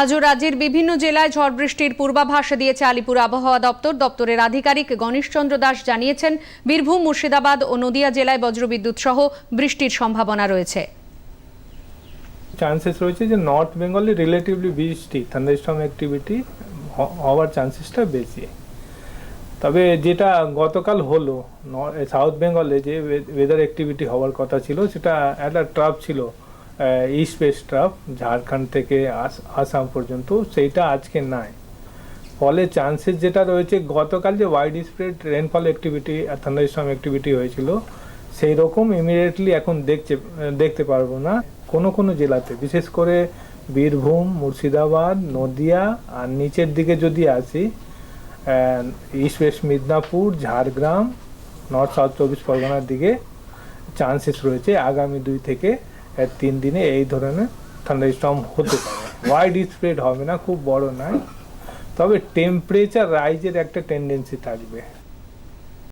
আজও রাজ্যের বিভিন্ন জেলায় ঝড় বৃষ্টির পূর্বাভাস দিয়েছে আলিপুর আবহাওয়া দপ্তর। দপ্তরের আধিকারিক গণেশচন্দ্র দাস জানিয়েছেন, বীরভূম, মুর্শিদাবাদ ও নদিয়া জেলায় বজ্রবিদ্যুৎ সহ বৃষ্টির সম্ভাবনা রয়েছে। চান্সেস রয়েছে যে নর্থ বেঙ্গলে রিলেটিভলি বৃষ্টি থান্ডারস্টর্ম অ্যাক্টিভিটি হওয়ার চান্সেসটা বেশি। তবে যেটা গতকাল হলো সাউথ বেঙ্গলে যে ওয়েদার অ্যাক্টিভিটি হওয়ার কথা ছিল, সেটা একটা ট্রাফ ছিল। ওয়েস্ট ট্রাফ ঝাড়খণ্ড থেকে আস- আসাম পর্যন্ত, সেইটা আজকে নাই। ফলে চান্সেস যেটা রয়েছে, গতকাল যে widespread rainfall activity thunderstorm activity হয়েছিল সেই রকম ইমিডিয়েটলি এখন দেখছে, দেখতে পারব না। কোনো কোনো জেলাতে, বিশেষ করে বীরভূম, মুর্শিদাবাদ, নদিয়া, আর নিচের দিকে যদি আসি east west Midnapore Jhargram north south চব্বিশ পরগনার দিকে চান্সেস রয়েছে আগামী দুই থেকে তিন দিনে এই ধরনের থান্ডারস্টর্ম হতে পারে। ওয়াইড স্প্রেড হবে না, খুব বড় নয়। তবে টেম্পারেচার রাইজের একটা টেন্ডেন্সি থাকবে।